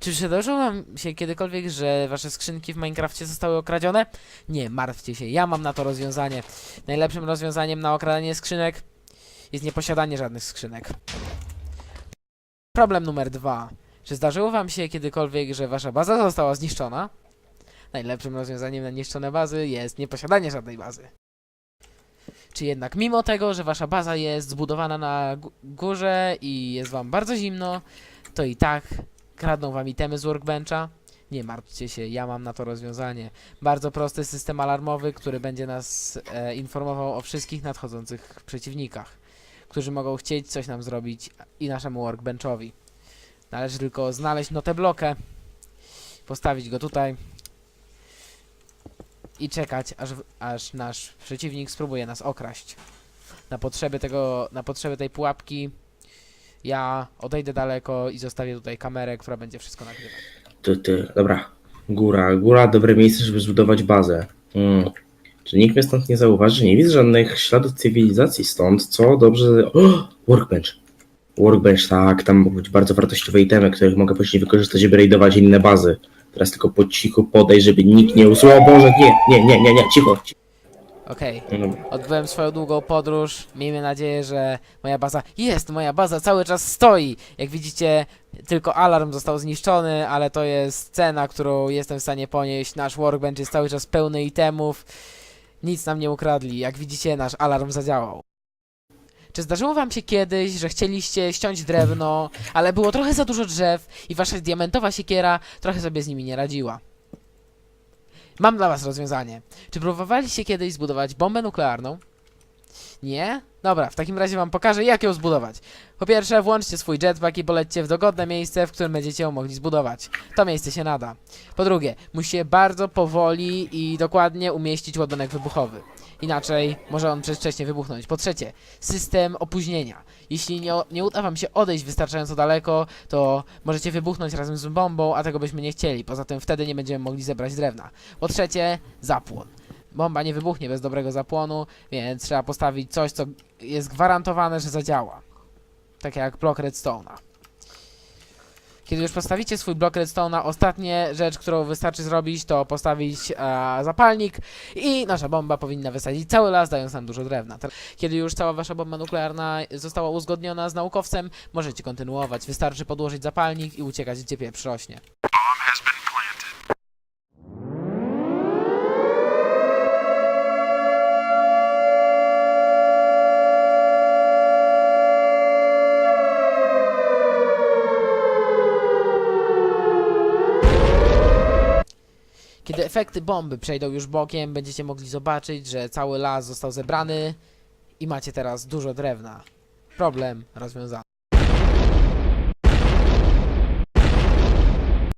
Czy przydarzyło wam się kiedykolwiek, że wasze skrzynki w Minecrafcie zostały okradzione? Nie, martwcie się, ja mam na to rozwiązanie. Najlepszym rozwiązaniem na okradanie skrzynek jest nieposiadanie żadnych skrzynek. Problem numer dwa. Czy zdarzyło wam się kiedykolwiek, że wasza baza została zniszczona? Najlepszym rozwiązaniem na niszczone bazy jest nieposiadanie żadnej bazy. Czy jednak mimo tego, że wasza baza jest zbudowana na gó- górze i jest wam bardzo zimno, to i tak kradną wam itemy z workbencha? Nie martwcie się, ja mam na to rozwiązanie. Bardzo prosty system alarmowy, który będzie nas e, informował o wszystkich nadchodzących przeciwnikach, którzy mogą chcieć coś nam zrobić i naszemu workbenchowi. Należy tylko znaleźć notę blokę, postawić go tutaj i czekać, aż, aż nasz przeciwnik spróbuje nas okraść. Na potrzeby tego, na potrzeby tej pułapki ja odejdę daleko i zostawię tutaj kamerę, która będzie wszystko nagrywać. Ty, ty, dobra. Góra, góra, dobre miejsce, żeby zbudować bazę. Mm. Czy nikt mnie stąd nie zauważy? Nie widzę żadnych śladów cywilizacji stąd, co dobrze. O! Workbench. Workbench, tak, tam mogą być bardzo wartościowe itemy, których mogę później wykorzystać, żeby raidować inne bazy. Teraz tylko po cichu podejść, żeby nikt nie usłyszał. Boże, nie, nie, nie, nie, nie, cicho. cicho. Okej, No odbyłem swoją długą podróż. Miejmy nadzieję, że moja baza jest, moja baza cały czas stoi. Jak widzicie, tylko alarm został zniszczony, ale to jest cena, którą jestem w stanie ponieść. Nasz workbench jest cały czas pełny itemów. Nic nam nie ukradli. Jak widzicie, nasz alarm zadziałał. Czy zdarzyło wam się kiedyś, że chcieliście ściąć drewno, ale było trochę za dużo drzew i wasza diamentowa siekiera trochę sobie z nimi nie radziła? Mam dla was rozwiązanie. Czy próbowaliście kiedyś zbudować bombę nuklearną? Nie? Dobra, w takim razie wam pokażę, jak ją zbudować. Po pierwsze, włączcie swój jetpack i polećcie w dogodne miejsce, w którym będziecie ją mogli zbudować. To miejsce się nada. Po drugie, musicie bardzo powoli i dokładnie umieścić ładunek wybuchowy. Inaczej może on przedwcześnie wybuchnąć. Po trzecie, system opóźnienia. Jeśli nie, nie uda wam się odejść wystarczająco daleko, to możecie wybuchnąć razem z bombą, a tego byśmy nie chcieli. Poza tym wtedy nie będziemy mogli zebrać drewna. Po trzecie, zapłon. Bomba nie wybuchnie bez dobrego zapłonu, więc trzeba postawić coś, co jest gwarantowane, że zadziała. Tak jak blok redstone'a. Kiedy już postawicie swój blok redstone'a, ostatnia rzecz, którą wystarczy zrobić, to postawić e, zapalnik i nasza bomba powinna wysadzić cały las, dając nam dużo drewna. Kiedy już cała wasza bomba nuklearna została uzgodniona z naukowcem, możecie kontynuować. Wystarczy podłożyć zapalnik i uciekać, gdzie pieprz rośnie. Kiedy efekty bomby przejdą już bokiem, będziecie mogli zobaczyć, że cały las został zebrany i macie teraz dużo drewna. Problem rozwiązany.